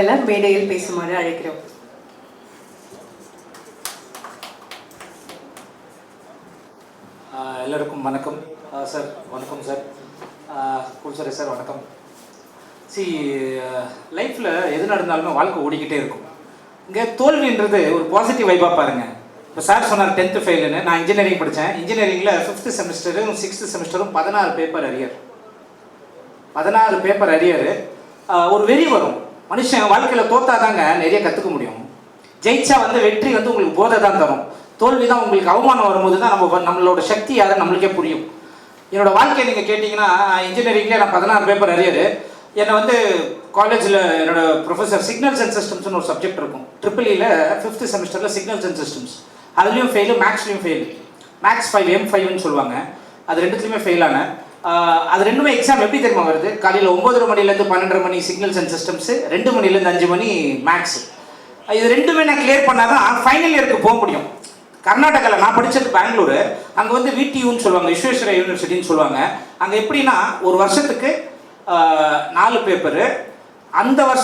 எல்லாம் மேடையில் பேசுமாறு அழைக்கிறோம். எல்லோருக்கும் வணக்கம். சார் வணக்கம் சார். குல்சரே சார் வணக்கம். சி லைஃப்பில் எது நடந்தாலுமே வாழ்க்கை ஓடிக்கிட்டே இருக்கும். இங்கே தோல்வின்றது ஒரு பாசிட்டிவ் வைப்பாக பாருங்க. இப்போ சார் சொன்னார் டென்த்து ஃபெயிலுன்னு நான் இன்ஜினியரிங் படித்தேன் இன்ஜினியரிங்கில் ஃபிஃப்த்து செமஸ்டரும் சிக்ஸ்த்து செமஸ்டரும் பதினாறு பேப்பர் அரியர் பதினாறு பேப்பர் அரியர் ஒரு வெறி வரும். மனுஷன் வாழ்க்கையில் தோத்தாதாங்க நிறைய கற்றுக்க முடியும். ஜெயிச்சா வந்து வெற்றி வந்து உங்களுக்கு போதை தான் தரும். தோல்வி தான் உங்களுக்கு அவமானம் வரும்போது தான் நம்ம நம்மளோட சக்தி யாரும் நம்மளுக்கே புரியும். என்னோடய வாழ்க்கையை நீங்கள் கேட்டிங்கன்னா இன்ஜினியரிங்லேயே நான் பதினாறு பேப்பர் அரியர் என்னை வந்து காலேஜில் என்னோடய ப்ரொஃபஸர் சிக்னல்ஸ் அண்ட் சிஸ்டம்ஸ்னு ஒரு சப்ஜெக்ட் இருக்கும். ட்ரிபிள் இயில் ஃபிஃப்த் செமஸ்டரில் சிக்னல்ஸ் அண்ட் சிஸ்டம்ஸ் அதுலேயும் ஃபெயிலு மேக்ஸ்லேயும் ஃபெயில் மேக்ஸ் ஃபைவ் எம் ஃபைவ்னு சொல்லுவாங்க. அது ரெண்டுத்துலையுமே ஃபெயில் ஆனேன் அது ரெண்டுமே எக்ஸாம் எப்படி தெரியுமா வருது? காலையில் ஒம்பதரை மணிலேருந்து பன்னெண்டரை மணி சிக்னல்ஸ் அண்ட் சிஸ்டம்ஸு ரெண்டு மணிலேருந்து அஞ்சு மணி மேக்ஸ் இது ரெண்டுமே நான் கிளியர் பண்ணால் தான் ஃபைனல் இயருக்கு போக முடியும். கர்நாடகாவில் நான் படித்தது பெங்களூரு. அங்கே வந்து விடியூன்னு சொல்லுவாங்க விஸ்வேஸ்வர யூனிவர்சிட்டின்னு சொல்லுவாங்க. அங்கே எப்படின்னா ஒரு வருஷத்துக்கு நாலு பேப்பரு அந்த வருஷம்